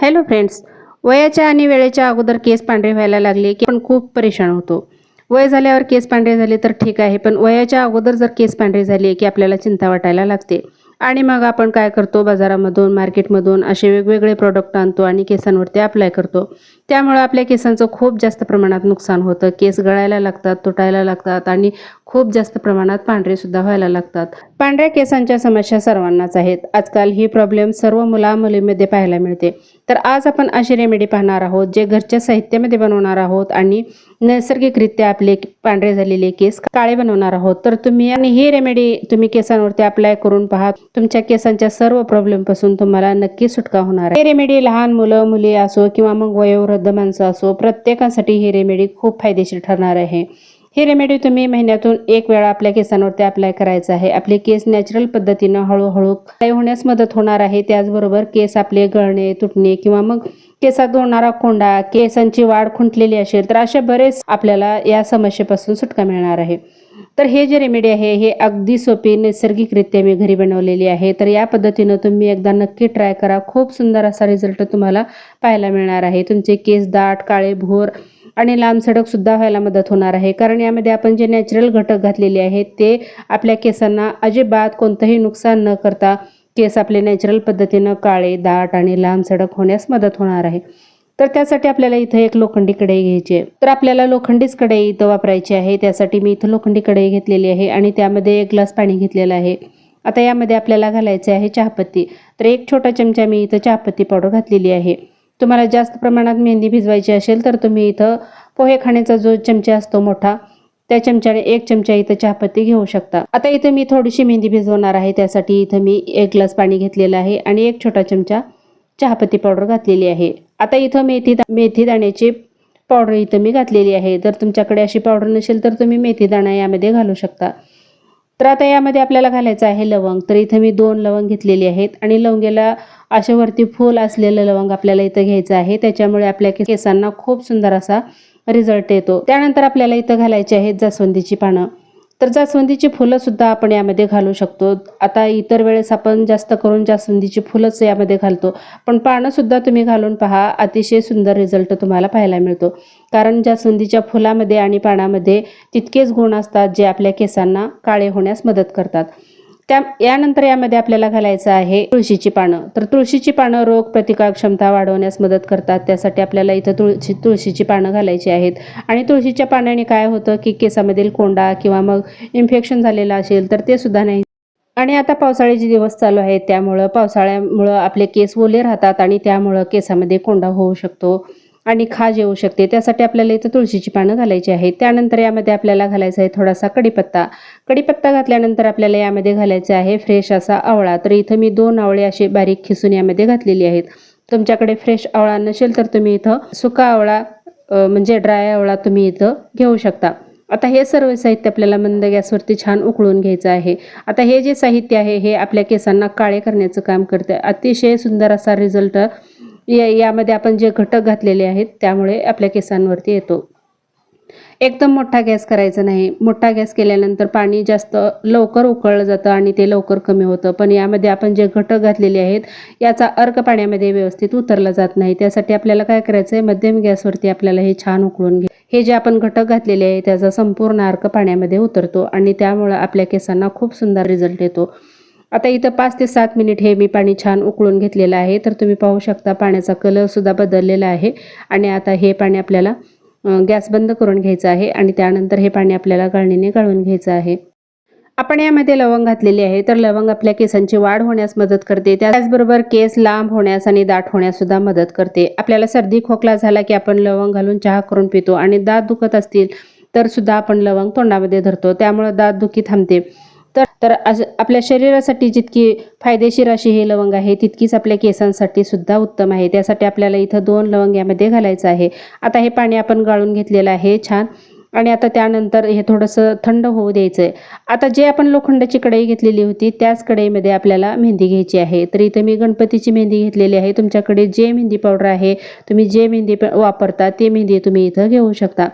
Hello friends वयाच्या आणि वेळेच्या अगोदर केस पांढरे व्हायला लागले की आपण खूप परेशान होतो. वय झाल्यावर केस पांढरे झाले तर ठीक आहे पण वयाच्या अगोदर जर केस पांढरे झाले की आपल्याला चिंता वाटायला लागते. आणि मग आपण काय करतो? बाजारामधून मार्केटमधून असे वेगवेगळे प्रोडक्ट आणतो आणि केसांवरती अप्लाय करतो. त्यामुळे आपल्या केसांचं खूप जास्त प्रमाणात नुकसान होतं. केस गळायला लागतात तुटायला लागतात आणि खूप जास्त प्रमाणात पांढरे सुद्धा व्हायला लागतात. पांढऱ्या केसांच्या समस्या सर्वांनाच आहेत. आजकाल ही प्रॉब्लेम सर्व मुलामुलींमध्ये पाहायला मिळते. तर आज आपण अशी रेमेडी पाहणार आहोत जे घरच्या साहित्यामध्ये बनवणार आहोत आणि नैसर्गिकरित्या आपले पांढरे झालेले केस काळे बनवणार आहोत. तर तुम्ही आणि ही रेमेडी तुम्ही केसांवरती अप्लाय करून पहा. तुमच्या केसांच्या सर्व प्रॉब्लेमपासून तुम्हाला नक्की सुटका होणार आहे. ही रेमेडी लहान मुलं मुली असो किंवा मग वयोवृद्ध माणसं असो प्रत्येकासाठी ही रेमेडी खूप फायदेशीर ठरणार आहे. ही रेमेडी तुम्ही महिन्यातून एक वेळा आपल्या केसांवरती अप्लाय करायचं आहे. आपले केस नॅचरल पद्धतीनं हळूहळू काय होण्यास मदत होणार आहे. त्याचबरोबर केस आपले गळणे तुटणे किंवा मग केसात होणारा कोंडा केसांची वाढ खुंटलेली असेल तर अशा बरेच आपल्याला या समस्येपासून सुटका मिळणार आहे. तर हे जे रेमेडी आहे हे अगदी सोपी नैसर्गिकरित्या मी घरी बनवलेली आहे. तर या पद्धतीनं तुम्ही एकदा नक्की ट्राय करा. खूप सुंदर असा रिझल्ट तुम्हाला पाहायला मिळणार आहे. तुमचे केस दाट काळे भोर आणि लांब सडक सुद्धा व्हायला मदत होणार आहे. कारण यामध्ये आपण जे नॅचरल घटक घातलेले आहेत ते आपल्या केसांना अजिबात कोणतंही नुकसान न करता केस आपले नॅचरल पद्धतीनं काळे दाट आणि लांब सडक होण्यास मदत होणार आहे. तर त्यासाठी आपल्याला इथं एक लोखंडी कढई घ्यायची आहे. तर आपल्याला लोखंडीच कढई इथं वापरायची आहे. त्यासाठी मी इथं लोखंडी कढई घेतलेली आहे आणि त्यामध्ये एक ग्लास पाणी घेतलेलं आहे. आता यामध्ये आपल्याला घालायचे आहे चहापत्ती. तर एक छोटा चमचा मी इथं चहापत्ती पावडर घातलेली आहे. तुम्हाला जास्त प्रमाणात मेहंदी भिजवायची असेल तर तुम्ही इथं पोहे खाण्याचा जो चमचा असतो मोठा त्या चमच्याने एक चमचा इथं चहापत्ती घेऊ शकता. आता इथं मी थोडीशी मेहंदी भिजवणार आहे. त्यासाठी इथं मी एक ग्लास पाणी घेतलेलं आहे आणि एक छोटा चमचा चहापत्ती पावडर घातलेली आहे. आता इथं मेथी मेथी दाण्याची पावडर इथं मी घातलेली आहे. जर तुमच्याकडे अशी पावडर नसेल तर तुम्ही मेथी दाणा यामध्ये घालू शकता. तर आता यामध्ये आपल्याला घालायचं आहे लवंग. तर इथं मी दोन लवंग घेतलेली आहेत आणि लवंगेला अशा वरती फूल असलेलं लवंग आपल्याला इथं घ्यायचं आहे. त्याच्यामुळे आपल्या केसांना खूप सुंदर असा रिझल्ट येतो. त्यानंतर आपल्याला इथं घालायची आहेत जास्वंदीची पानं. तर जास्वंदीची फुलंसुद्धा आपण यामध्ये घालू शकतो. आता इतर वेळेस आपण जास्त करून जास्वंदीची फुलंच यामध्ये घालतो. पण पानंसुद्धा तुम्ही घालून पहा अतिशय सुंदर रिझल्ट तुम्हाला पाहायला मिळतो. कारण जास्वंदीच्या फुलामध्ये आणि पानामध्ये तितकेच गुण असतात जे आपल्या केसांना काळे होण्यास मदत करतात. त्या यानंतर यामध्ये आपल्याला घालायचं आहे तुळशीची पानं. तर तुळशीची पानं रोग प्रतिकार क्षमता वाढवण्यास मदत करतात. त्यासाठी आपल्याला इथं तुळशी तुळशीची पानं घालायची आहेत. आणि तुळशीच्या पाण्याने काय होतं की केसामधील कोंडा किंवा मग इन्फेक्शन झालेलं असेल तर ते सुद्धा नाही. आणि आता पावसाळ्याचे दिवस चालू आहेत त्यामुळं पावसाळ्यामुळं आपले केस ओले राहतात आणि त्यामुळं केसामध्ये कोंडा होऊ शकतो. आणि खाज येऊ शकते. त्यासाठी आपल्याला इथं तुळशीची पानं घालायची आहे त्यानंतर यामध्ये आपल्याला घालायचा आहे थोडासा कडीपत्ता कडीपत्ता घातल्यानंतर आपल्याला यामध्ये घालायचं आहे फ्रेश असा आवळा. तर इथं मी दोन आवळे असे बारीक खिसून यामध्ये घातलेली आहेत. तुमच्याकडे फ्रेश आवळा नसेल तर तुम्ही इथं सुका आवळा म्हणजे ड्राय आवळा तुम्ही इथं घेऊ शकता. आता हे सर्व साहित्य आपल्याला मंद गॅसवरती छान उकळून घ्यायचं आहे. आता हे जे साहित्य आहे हे आपल्या केसांना काळे करण्याचं काम करते. अतिशय सुंदर असा रिझल्ट या यामध्ये आपण जे घटक घातलेले आहेत त्यामुळे आपल्या केसांवरती येतो. एकदम मोठा गॅस करायचा नाही. मोठा गॅस केल्यानंतर पाणी जास्त लवकर उकळलं जातं आणि ते लवकर कमी होतं. पण यामध्ये आपण जे घटक घातलेले आहेत याचा अर्क पाण्यामध्ये व्यवस्थित उतरला जात नाही. त्यासाठी आपल्याला काय करायचं आहे मध्यम गॅसवरती आपल्याला हे छान उकळून घे हे जे आपण घटक घातलेले आहे त्याचा संपूर्ण अर्क पाण्यामध्ये उतरतो आणि त्यामुळं आपल्या केसांना खूप सुंदर रिझल्ट येतो. आता इथं पाच ते सात मिनिट हे मी पाणी छान उकळून घेतलेलं आहे. तर तुम्ही पाहू शकता पाण्याचा कलरसुद्धा बदललेला आहे. आणि आता हे पाणी आपल्याला गॅस बंद करून घ्यायचं आहे आणि त्यानंतर हे पाणी आपल्याला गाळणीने गाळून घ्यायचं आहे. आपण यामध्ये लवंग घातलेली आहे. तर लवंग आपल्या केसांची वाढ होण्यास मदत करते. त्याचबरोबर केस लांब होण्यास आणि दाट होण्यास सुद्धा मदत करते. आपल्याला सर्दी खोकला झाला की आपण लवंग घालून चहा करून पितो आणि दात दुखत असतील तर सुद्धा आपण लवंग तोंडामध्ये धरतो. त्यामुळे दात दुखी थांबते. तर तर आपल्या शरीरासाठी जितकी फायदेशीर अशी हे लवंग आहे तितकीच आपल्या केसांसाठी सुद्धा उत्तम आहे. त्यासाठी आपल्याला इथं दोन लवंग यामध्ये घालायचं आहे. आता हे पाणी आपण गाळून घेतलेलं आहे छान. आणि आता त्यानंतर हे थोडंसं थंड होऊ द्यायचं आहे आता जे आपण लोखंडाची कढई घेतलेली होती त्याच कढईमध्ये आपल्याला मेहंदी घ्यायची आहे. तर इथं मी गणपतीची मेहंदी घेतलेली आहे. तुमच्याकडे जे मेहंदी पावडर आहे तुम्ही जे मेहंदी वापरता ते मेहंदी तुम्ही इथं घेऊ शकता.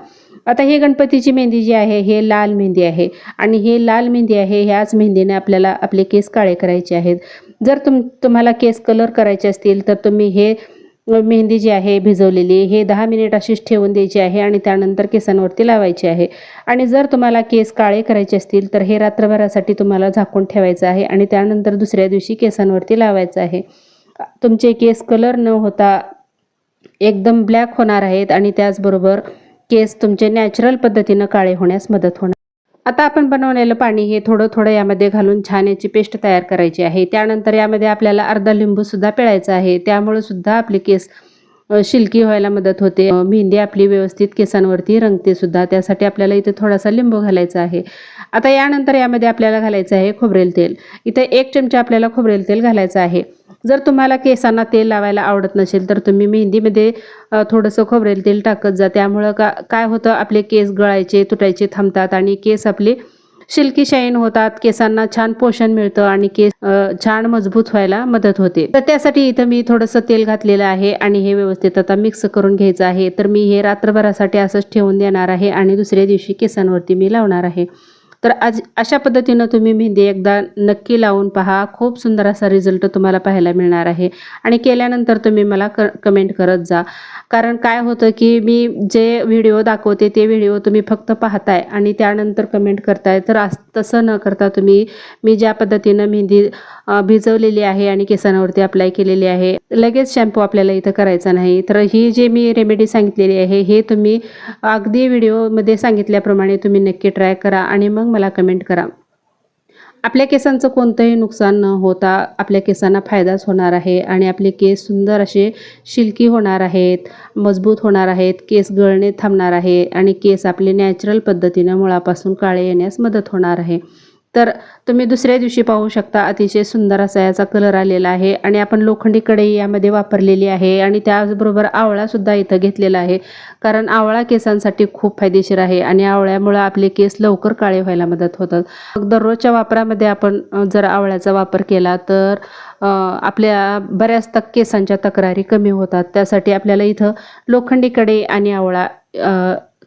आता हे गणपतीची मेहंदी जी आहे हे लाल मेहंदी आहे. आणि हे लाल मेहंदी आहे ह्याच मेहंदीने आपल्याला आपले केस काळे करायचे आहेत. जर तुम तुम्हाला केस कलर करायचे असतील तर तुम्ही हे मेहंदी जी आहे भिजवलेली हे दहा मिनिट अशीच ठेवून द्यायची आहे आणि त्यानंतर केसांवरती लावायची आहे. आणि जर तुम्हाला केस काळे करायचे असतील तर हे रात्रभरासाठी तुम्हाला झाकून ठेवायचं आहे आणि त्यानंतर दुसऱ्या दिवशी केसांवरती लावायचं आहे. तुमचे केस कलर न होता एकदम ब्लॅक होणार आहेत आणि त्याचबरोबर केस तुमचे नॅचरल पद्धतीनं काळे होण्यास मदत होणार. आता आपण बनवलेलं पाणी हे थोडं थोडं यामध्ये घालून छान याची पेस्ट तयार करायची आहे. त्यानंतर यामध्ये आपल्याला अर्धा लिंबू सुद्धा पिळायचा आहे. त्यामुळे सुद्धा आपले केस शिल्की व्हायला मदत होते. मेहंदी आपली व्यवस्थित केसांवरती रंगते सुद्धा. त्यासाठी आपल्याला इथे थोडासा लिंबू घालायचा आहे. आता यानंतर यामध्ये आपल्याला घालायचं आहे खोबरेल तेल. इथे एक चमचा आपल्याला खोबरेल तेल घालायचं आहे. जर तुम्हाला केसांना तेल लावायला आवडत नसेल तर तुम्ही मेहंदीमध्ये थोडंसं खोबरेल तेल टाकत जा. त्यामुळं का काय होतं आपले केस गळायचे तुटायचे थांबतात आणि केस आपले सिल्की शाईन होतात केसांना छान पोषण मिळतं आणि केस छान मजबूत व्हायला मदत होते. तर त्यासाठी इथं मी थोडंसं तेल घातलेलं आहे आणि हे व्यवस्थित आता मिक्स करून घ्यायचं आहे. तर मी हे रात्रभरासाठी असंच ठेवून देणार आहे आणि दुसऱ्या दिवशी केसांवरती मी लावणार आहे. तर आज अशा पद्धतीनं तुम्ही मेहंदी एकदा नक्की लावून पहा. खूप सुंदर असा रिझल्ट तुम्हाला पाहायला मिळणार आहे. आणि केल्यानंतर तुम्ही मला क कमेंट करत जा. कारण काय होतं की मी जे व्हिडिओ दाखवते ते व्हिडिओ तुम्ही फक्त पाहताय आणि त्यानंतर कमेंट करताय. तर अस तसं न करता तुम्ही मी ज्या पद्धतीनं मेहंदी भिजवलेली आहे आणि केसांवरती अप्लाय केलेली आहे लगेच शॅम्पू आपल्याला इथं करायचा नाही. तर ही जे मी रेमेडी सांगितलेली आहे हे तुम्ही अगदी व्हिडिओमध्ये सांगितल्याप्रमाणे तुम्ही नक्की ट्राय करा आणि मग मला कमेंट करा. आपल्या केसांचं कोणतंही नुकसान न होता आपल्या केसांना फायदाच होणार आहे आणि आपले केस सुंदर असे शिल्की होणार आहेत मजबूत होणार आहेत केस गळणे थांबणार आहे आणि केस आपले नॅचरल पद्धतीनं मुळापासून काळे येण्यास मदत होणार आहे. तर तुम्ही दुसऱ्या दिवशी पाहू शकता अतिशय सुंदर असा याचा कलर आलेला आहे आणि आपण लोखंडी कढई यामध्ये वापरलेली आहे आणि त्याचबरोबर आवळासुद्धा इथं घेतलेला आहे. कारण आवळा केसांसाठी खूप फायदेशीर आहे आणि आवळ्यामुळं आपले केस लवकर काळे व्हायला मदत होतात. मग दररोजच्या वापरामध्ये आपण जर आवळ्याचा वापर केला तर आपल्या बऱ्याच तक केसांच्या तक्रारी कमी होतात. त्यासाठी आपल्याला इथं लोखंडी कढई आणि आवळा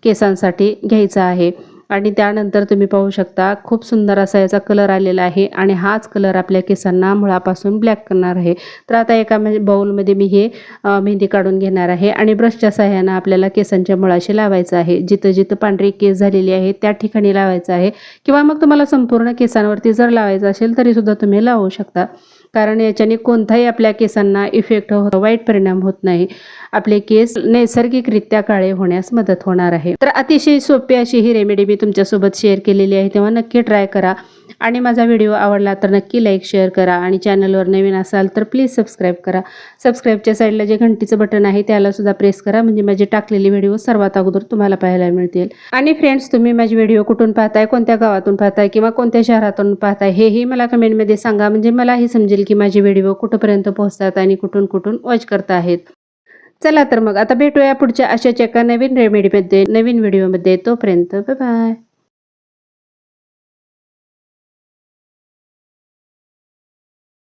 केसांसाठी घ्यायचा आहे. आणि त्यानंतर तुम्ही पाहू शकता खूप सुंदर असा याचा कलर आलेला आहे आणि हाच कलर आपल्या केसांना मुळापासून ब्लॅक करणार आहे. तर आता एका म्हणजे बाउलमध्ये मी हे मेहंदी काढून घेणार आहे आणि ब्रशच्या सहाय्यानं आपल्याला केसांच्या मुळाशी लावायचं आहे. जिथं जिथं पांढरी केस झालेली आहे त्या ठिकाणी लावायचं आहे. किंवा मग तुम्हाला संपूर्ण केसांवरती जर लावायचं असेल तरीसुद्धा तुम्ही लावू शकता. कारण याच्याने कोणताही आपल्या केसांना इफेक्ट होतो वाईट परिणाम होत नाही. आपले केस नैसर्गिकरित्या काळे होण्यास मदत होणार आहे. तर अतिशय सोपी अशी ही रेमेडी मी तुमच्यासोबत शेअर केलेली आहे. तेव्हा नक्की ट्राय करा. आणि माझा व्हिडिओ आवडला तर नक्की लाईक शेअर करा आणि चॅनलवर नवीन असाल तर प्लीज सबस्क्राईब करा. सबस्क्राईबच्या साईडला जे घंटीचं बटन आहे त्याला सुद्धा प्रेस करा. म्हणजे माझे टाकलेले व्हिडिओ सर्वात अगोदर तुम्हाला पाहायला मिळतील. आणि फ्रेंड्स तुम्ही माझे व्हिडिओ कुठून पाहताय कोणत्या गावातून पाहताय किंवा कोणत्या शहरातून पाहताय हेही मला कमेंटमध्ये सांगा. म्हणजे मलाही समजेल की माझे व्हिडिओ कुठंपर्यंत पोहोचतात आणि कुठून कुठून वॉच करत आहेत. चला तर मग आता भेटूया पुढच्या अशाच एका नवीन रेमेडीमध्ये नवीन व्हिडिओमध्ये तोपर्यंत बाय